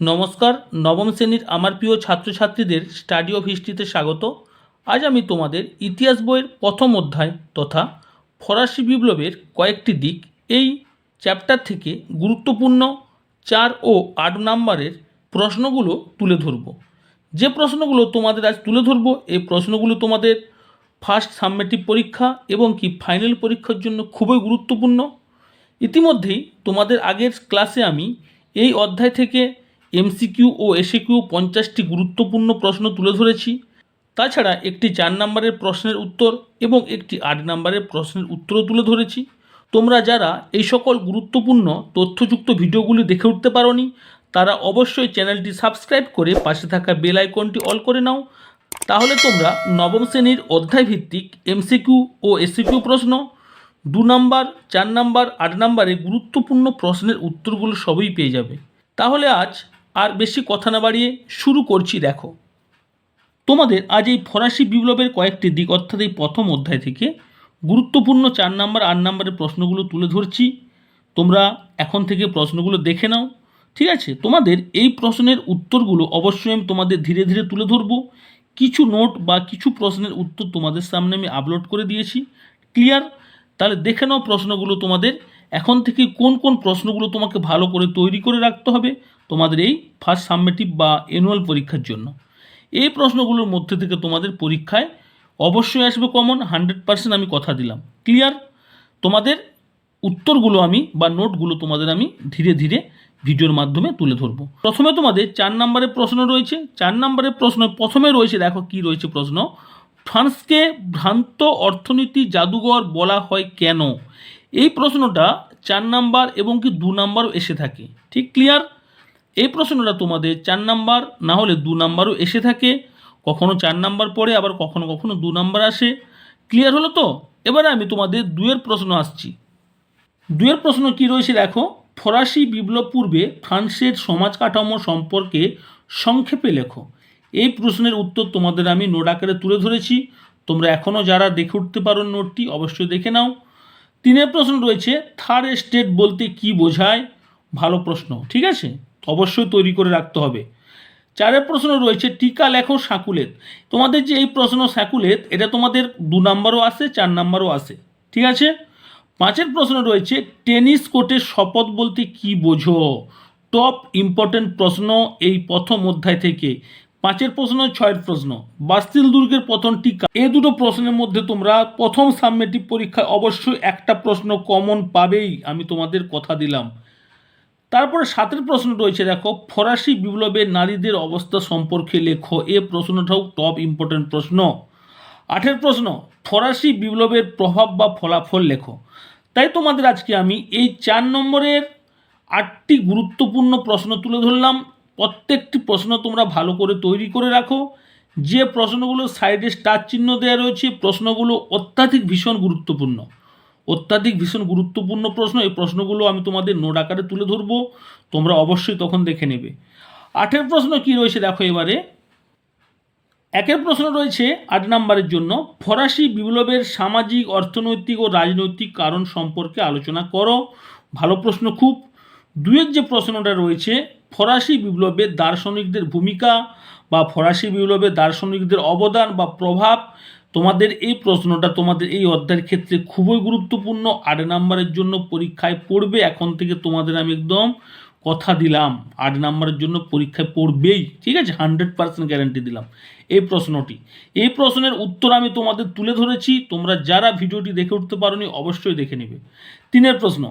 নমস্কার, নবম শ্রেণির আমার প্রিয় ছাত্রছাত্রীদের স্টাডি অফ হিস্ট্রিতে স্বাগত। আজ আমি তোমাদের ইতিহাস বইয়ের প্রথম অধ্যায় তথা ফরাসি বিপ্লবের কয়েকটি দিক এই চ্যাপ্টার থেকে গুরুত্বপূর্ণ চার ও আট নাম্বারের প্রশ্নগুলো তুলে ধরব। যে প্রশ্নগুলো তোমাদের আজ তুলে ধরব এই প্রশ্নগুলো তোমাদের ফার্স্ট সাবমেটিভ পরীক্ষা এবং কি ফাইনাল পরীক্ষার জন্য খুবই গুরুত্বপূর্ণ। ইতিমধ্যেই তোমাদের আগের ক্লাসে আমি এই অধ্যায় থেকে এমসিকিউ ও এসিকিউ পঞ্চাশটি গুরুত্বপূর্ণ প্রশ্ন তুলে ধরেছি। তাছাড়া একটি চার নম্বরের প্রশ্নের উত্তর এবং একটি আট নম্বরের প্রশ্নের উত্তরও তুলে ধরেছি। তোমরা যারা এই সকল গুরুত্বপূর্ণ, তথ্যযুক্ত ভিডিওগুলি দেখে উঠতে পারোনি, তারা অবশ্যই চ্যানেলটি সাবস্ক্রাইব করে পাশে থাকা বেল আইকনটি অল করে নাও। তাহলে তোমরা নবম শ্রেণির অধ্যায় ভিত্তিক এমসিকিউ ও এসিকিউ প্রশ্ন, দু নাম্বার, চার নাম্বার, আট নাম্বারে গুরুত্বপূর্ণ প্রশ্নের উত্তরগুলো সবই পেয়ে যাবে। তাহলে আজ আর বেশি কথা না বাড়িয়ে শুরু করছি, দেখো। তোমাদের আজ এই ফরাসি বিপ্লবের কয়েকটি দিক, অর্থাৎ এই প্রথম অধ্যায় থেকে গুরুত্বপূর্ণ চার নাম্বার, আট নাম্বারের প্রশ্নগুলো তুলে ধরছি। তোমরা এখন থেকে প্রশ্নগুলো দেখে নাও, ঠিক আছে? তোমাদের এই প্রশ্নের উত্তরগুলো অবশ্যই আমি তোমাদের ধীরে ধীরে তুলে ধরবো। কিছু নোট বা কিছু প্রশ্নের উত্তর তোমাদের সামনে আমি আপলোড করে দিয়েছি। ক্লিয়ার? তাহলে দেখে নাও প্রশ্নগুলো তোমাদের, এখন থেকে কোন কোন প্রশ্নগুলো তোমাকে ভালো করে তৈরি করে রাখতে হবে। তোমাদের এই ফার্স্ট সাবমেটিভ বা অ্যানুয়াল পরীক্ষার জন্য। এই প্রশ্নগুলোর মধ্যে থেকে তোমাদের পরীক্ষায় অবশ্যই আসবে কমন হান্ড্রেড পার্সেন্ট আমি কথা দিলাম। ক্লিয়ার তোমাদের উত্তরগুলো আমি বা নোটগুলো তোমাদের আমি ধীরে ধীরে ভিডিওর মাধ্যমে তুলে ধরবো। প্রথমে তোমাদের চার নম্বরের প্রশ্ন রয়েছে। চার নম্বরের প্রশ্ন, প্রথমে রয়েছে, দেখো কি রয়েছে প্রশ্ন। ফ্রান্সকে ভ্রান্ত অর্থনীতি জাদুঘর বলা হয় কেন? এই প্রশ্নটা চার নাম্বার এবং কি দু নাম্বারও এসে থাকে। ঠিক ক্লিয়ার এই প্রশ্নটা তোমাদের চার নাম্বার, না হলে দু নাম্বারও এসে থাকে। কখনো চার নাম্বার পড়ে, আবার কখনো কখনো দু নাম্বার আসে। ক্লিয়ার হলো তো? এবারে আমি তোমাদের দুয়ের প্রশ্ন আসছি। দুয়ের প্রশ্ন কি রয়েছে দেখো? ফরাসি বিপ্লব পূর্বে ফ্রান্সের সমাজ কাঠামো সম্পর্কে সংক্ষেপে লেখো। এই প্রশ্নের উত্তর তোমাদের আমি নোট আকারে তুলে ধরেছি। তোমরা এখনও যারা দেখে উঠতে পারো নোটটি, অবশ্যই দেখে নাও। তিনের প্রশ্ন রয়েছে থার্ড স্টেট বলতে কি বোঝায়? ভালো প্রশ্ন, ঠিক আছে? অবশ্যই তৈরি করে রাখতে হবে। চারের প্রশ্ন রয়েছে, টিকা লেখো সাকুলেত। তোমাদের যে এই প্রশ্ন সাকুলেত, এটা তোমাদের দু নাম্বারও আসে চার নাম্বারও আসে ঠিক আছে? পাঁচের প্রশ্ন রয়েছে, টেনিস কোর্টের শপথ বলতে কি বোঝো? টপ ইম্পর্টেন্ট প্রশ্ন এই প্রথম অধ্যায় থেকে। পাঁচের প্রশ্ন, ছয়ের প্রশ্ন। বাস্তিল দুর্গের প্রথম টিকা। এই দুটো প্রশ্নের মধ্যে তোমরা প্রথম সাবমেটিভ পরীক্ষায় অবশ্যই একটা প্রশ্ন কমন পাবেই, আমি তোমাদের কথা দিলাম। তারপরে সাতের প্রশ্ন রয়েছে, দেখো, ফরাসি বিপ্লবের নারীদের অবস্থা সম্পর্কে লেখো। এ প্রশ্নটাও টপ ইম্পর্টেন্ট প্রশ্ন। আঠের প্রশ্ন, ফরাসি বিপ্লবের প্রভাব বা ফলাফল লেখো। তাই তোমাদের আজকে আমি এই চার নম্বরের আটটি গুরুত্বপূর্ণ প্রশ্ন তুলে ধরলাম। প্রত্যেকটি প্রশ্ন তোমরা ভালো করে তৈরি করে রাখো। যে প্রশ্নগুলো সাইডে স্টার চিহ্ন দেওয়া রয়েছে, প্রশ্নগুলো অত্যাধিক ভীষণ গুরুত্বপূর্ণ। অত্যাধিক ভীষণ গুরুত্বপূর্ণ প্রশ্ন। এই প্রশ্নগুলো আমি তোমাদের নোট আকারে তুলে ধরবো। তোমরা অবশ্যই তখন দেখে নেবে। আটের প্রশ্ন কি রয়েছে দেখো এবারে। একের প্রশ্ন রয়েছে আট নম্বরের জন্য, ফরাসি বিপ্লবের সামাজিক, অর্থনৈতিক ও রাজনৈতিক কারণ সম্পর্কে আলোচনা করো। ভালো প্রশ্ন খুব। দুয়ের যে প্রশ্নটা রয়েছে, ফরাসি বিপ্লবের দার্শনিকদের ভূমিকা বা ফরাসি বিপ্লবের দার্শনিকদের অবদান বা প্রভাব তোমাদের এই প্রশ্নটা তোমাদের এই অধ্যায়ের ক্ষেত্রে খুবই গুরুত্বপূর্ণ। আট নাম্বারের জন্য পরীক্ষায় পড়বে, এখন থেকে তোমাদের আমি একদম কথা দিলাম। আট নাম্বারের জন্য পরীক্ষায় পড়বেই, ঠিক আছে? হান্ড্রেড পার্সেন্ট গ্যারান্টি দিলাম। এই প্রশ্নটি। এই প্রশ্নের উত্তর আমি তোমাদের তুলে ধরেছি, তোমরা যারা ভিডিওটি দেখে উঠতে পারোনি অবশ্যই দেখে নেবে। তিনের প্রশ্ন,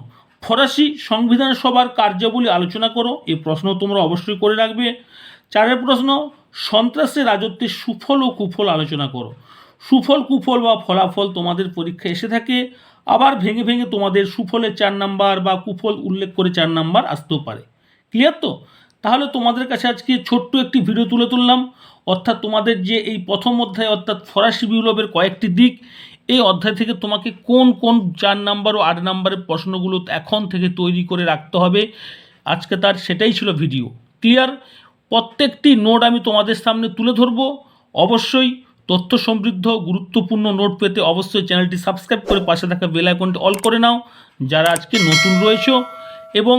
ফরাসি সংবিধান সভার কার্যাবলী আলোচনা করো। এই প্রশ্ন তোমরা অবশ্যই করে রাখবে। চারের প্রশ্ন সন্ত্রাসের রাজত্বের সুফল ও কুফল আলোচনা করো। সুফল, কুফল বা ফলাফল তোমাদের পরীক্ষায় এসে থাকে। আবার ভেঙে ভেঙে তোমাদের সুফলের চার নাম্বার বা কুফল উল্লেখ করে চার নাম্বার আসতেও পারে। ক্লিয়ার তো? তাহলে তোমাদের কাছে আজকে ছোট্ট একটি ভিডিও তুলে তুললাম। অর্থাৎ তোমাদের যে এই প্রথম অধ্যায়, অর্থাৎ ফরাসি বিপ্লবের কয়েকটি দিক, এই অধ্যায় থেকে তোমাকে কোন কোন চার নাম্বার ও আট নাম্বারের প্রশ্নগুলো এখন থেকে তৈরি করে রাখতে হবে। আজকে তার সেটাই ছিল ভিডিও ক্লিয়ার প্রত্যেকটি নোট আমি তোমাদের সামনে তুলে ধরবো। অবশ্যই তথ্য সমৃদ্ধ গুরুত্বপূর্ণ নোট পেতে অবশ্যই চ্যানেলটি সাবস্ক্রাইব করে পাশে থাকা বেল আইকনটি অল করে নাও, যারা আজকে নতুন রয়েছো। এবং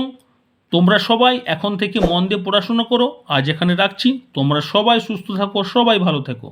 তোমরা সবাই এখন থেকে মন দিয়ে পড়াশোনা করো। আজ এখানে রাখছি। তোমরা সবাই সুস্থ থাকো, সবাই ভালো থেকো।